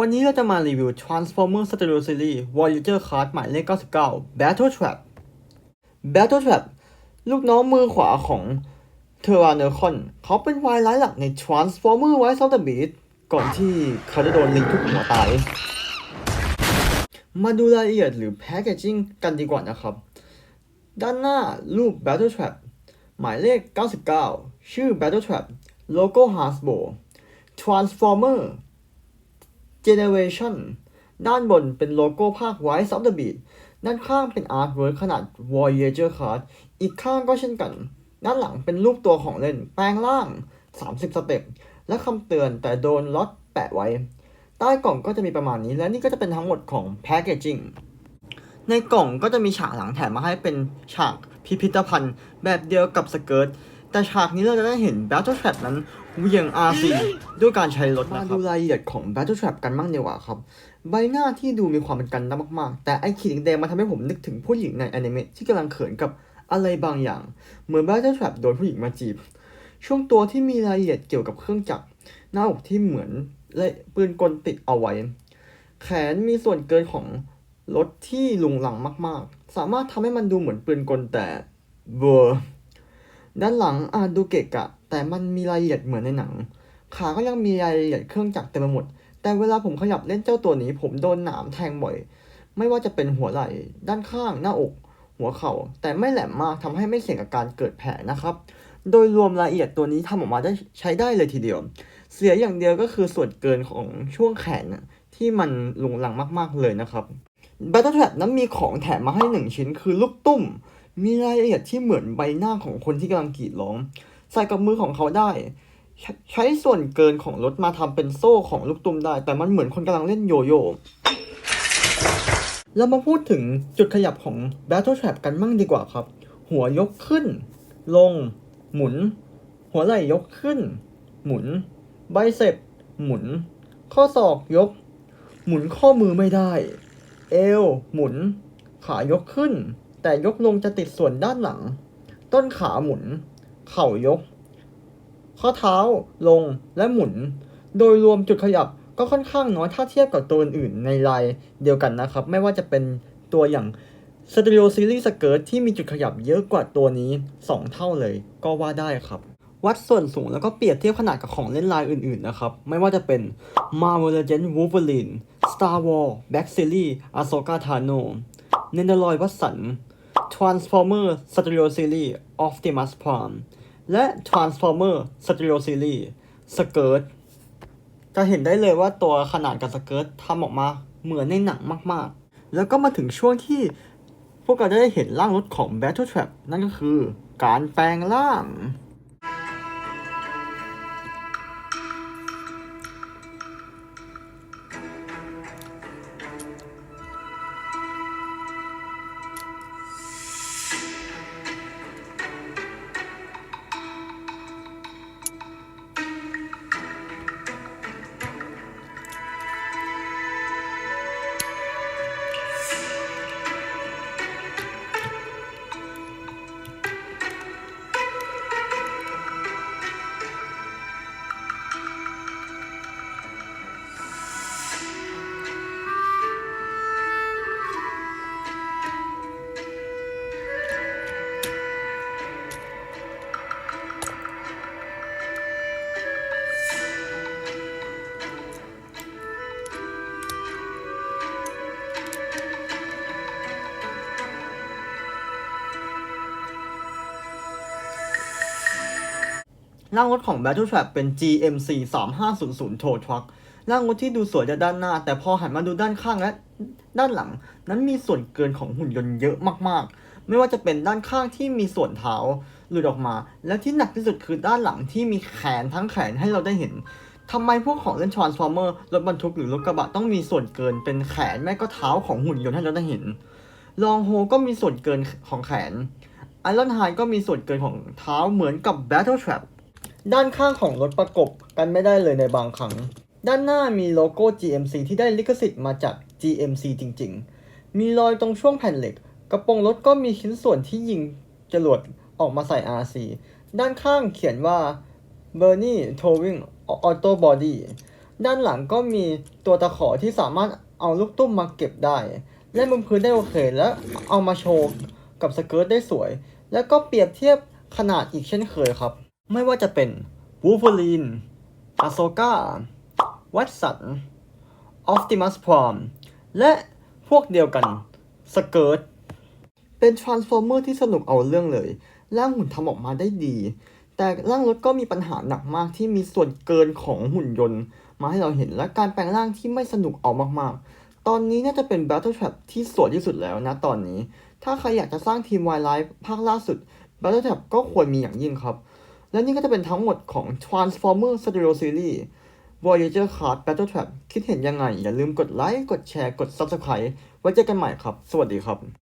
วันนี้เราจะมารีวิว Transformer Stereo Series Voyager Card หมายเลข 99 Battle Trap Battle Trap ลูกน้องมือขวาของเทอร์านเนคอนเขาเป็นวายร้ายหลักใน Transformer Wise of the Beat ก่อนที่เขาจะโดนลิงทุกหัวตาย มาดูรายละเอียดหรือแพคเกจิ้งกันดีกว่านะครับ ด้านหน้ารูป Battle Trap หมายเลข 99 ชื่อ Battle Trap โลโก้ Hasbro Transformer Generation ด้านบนเป็นโลโก้ภาค Rise of the Beat ด้านข้างเป็นอาร์ตเวิร์ขนาด Voyager Card อีกข้างก็เช่นกัน ด้านหลังเป็นรูปตัวของเล่นแปลงร่าง 30 สเต็ป และคำเตือนแต่โดนล็อตแปะไว้ ใต้กล่องก็จะมีประมาณนี้ และนี่ก็จะเป็นทั้งหมดของ Packaging ในกล่องก็จะมีฉากหลังแถมมาให้เป็นฉากพิพิธภัณฑ์แบบเดียวกับสเกิร์ตแต่ฉากนี้เราจะได้เห็น Battle Trap นั้น เหวียง RC ด้วยการใช้รถนะครับ มาดูรายละเอียดของ Battle Trap กันบ้างดีกว่าครับ ใบหน้าที่ดูมีความเป็นกันดั้มากๆ แต่ไอขีดแดงมันทำให้ผมนึกถึงผู้หญิงในอนิเมะที่กำลังเขินกับอะไรบางอย่าง เหมือน Battle Trap โดนผู้หญิงมาจีบ ช่วงตัวที่มีรายละเอียดเกี่ยวกับเครื่องจักร หน้าอกที่เหมือนและปืนกลติดเอาไว้ แขนมีส่วนเกินของรถที่ลุงหลังมาก ๆ สามารถทำให้มันดูเหมือนปืนกลแต่เวอร์ ด้านหลังอาจดูเกะกะ แต่มันมีรายละเอียดเหมือนในหนัง ขาก็ยังมีรายละเอียดเครื่องจักรเต็มไปหมด แต่เวลาผมขยับเล่นเจ้าตัวนี้ ผมโดนหนามแทงบ่อย ไม่ว่าจะเป็นหัวไหล่ ด้านข้าง หน้าอก หัวเข่า แต่ไม่แหลมมากทำให้ไม่เสี่ยงกับการเกิดแผลนะครับ โดยรวมรายละเอียดตัวนี้ทำออกมาได้ใช้ได้เลยทีเดียว เสียอย่างเดียวก็คือส่วนเกินของช่วงแขนที่มันหลุงลังมาก ๆเลยนะครับ Battle Trap นั้นมีของแถมมาให้หนึ่งชิ้นคือลูกตุ้ม มีรายละเอียดที่เหมือนใบหน้าของคนที่กำลังกรีดร้อง ใส่กับมือของเขาได้ ใช้ส่วนเกินของรถมาทำเป็นโซ่ของลูกตุ้มได้ แต่มันเหมือนคนกำลังเล่นโยโย่เรามาพูดถึงจุดขยับของ Battle Trap กันมั่งดีกว่าครับ หัวยกขึ้น ลง หมุน หัวไหล่ยกขึ้น หมุน ไบเซปหมุน ข้อศอกยก หมุนข้อมือไม่ได้ เอว หมุน ขายกขึ้น แต่ยกลงจะติดส่วนด้านหลัง ต้นขาหมุน เข่ายก ข้อเท้าลงและหมุน โดยรวมจุดขยับก็ค่อนข้างน้อยถ้าเทียบกับตัวอื่นในลายเดียวกันนะครับ ไม่ว่าจะเป็นตัวอย่าง Stereo Series Skirt ที่มีจุดขยับเยอะกว่าตัวนี้ 2 เท่าเลยก็ว่าได้ครับ วัดส่วนสูงแล้วก็เปรียบเทียบขนาดกับของเล่นลายอื่นๆนะครับ ไม่ว่าจะเป็น Marvel Legends Wolverine Star Wars Black Series Ahsoka Tano Nendoroid Watson Transformer Stereo Series Optimus Prime และ Transformer Stereo Series Skirt จะเห็นได้เลยว่าตัวขนาดกับสเกิร์ตทำออกมาเหมือนในหนังมากๆ แล้วก็มาถึงช่วงที่พวกเราจะได้เห็นร่างรถของ Battle Trap นั่นก็คือการแปลงร่าง ร่างรถของ Battle Trap เป็น GMC 3500 Tow Truck ร่างรถที่ดูสวยจากด้านหน้า แต่พอหันมาดูด้านข้างและด้านหลัง นั้นมีส่วนเกินของหุ่นยนต์เยอะมากๆ ไม่ว่าจะเป็นด้านข้างที่มีส่วนเท้าหลุดออกมา และที่หนักที่สุดคือด้านหลังที่มีแขนทั้งแขนให้เราได้เห็นทำไมพวกของเล่น Transformer รถบรรทุกหรือรถกระบะต้องมีส่วนเกินเป็นแขนแม่ก็เท้าของหุ่นยนต์ให้เราได้เห็น ลองโฮก็มีส่วนเกินของแขนไอรอนไฮก็มีส่วนเกินของเท้าเหมือนกับ Battle Trap ด้านข้างของรถประกบกันไม่ได้เลยในบางครั้ง ด้านหน้ามีโลโก้ GMC ที่ได้ลิขสิทธิ์มาจาก GMC จริงๆ มีรอยตรงช่วงแผ่นเหล็ก กระโปรงรถก็มีชิ้นส่วนที่ยิงจรวดออกมาใส่ RC ด้านข้างเขียนว่า Bernie Towing Auto Body ด้านหลังก็มีตัวตะขอที่สามารถเอาลูกตุ้มมาเก็บได้ เล่นบนพื้นได้โอเค และเอามาโชว์กับสเกิร์ตได้สวย แล้วก็เปรียบเทียบขนาดอีกเช่นเคยครับ ไม่ว่าจะเป็นวูฟ v ลีนอาโซกาวัตสัน ออ t ติมัสพรอม และพวกเดียวกัน สเกิร์ต เป็น Transformer ที่สนุกเอาเรื่องเลย ร่างหุ่นทำออกมาได้ดี แต่ร่างรถก็มีปัญหาหนักมากที่มีส่วนเกินของหุ่นยนต์ มาให้เราเห็นและการแปลงร่างที่ไม่สนุกเอามากๆ ตอนนี้น่าจะเป็น Battle Trap ที่สวยที่สุดแล้วนะตอนนี้ ถ้าใครอยากจะสร้างทีม Wildlife ภาคล่าสุด Battle Trap ก็ควรมีอย่างยิ่งครับ และนี่ก็จะเป็นทั้งหมดของ Transformer Stereo Series Voyager Card Battle Trap คิดเห็นยังไง อย่าลืมกดไลค์ กดแชร์ กด Subscribe ไว้เจอกันใหม่ครับ สวัสดีครับ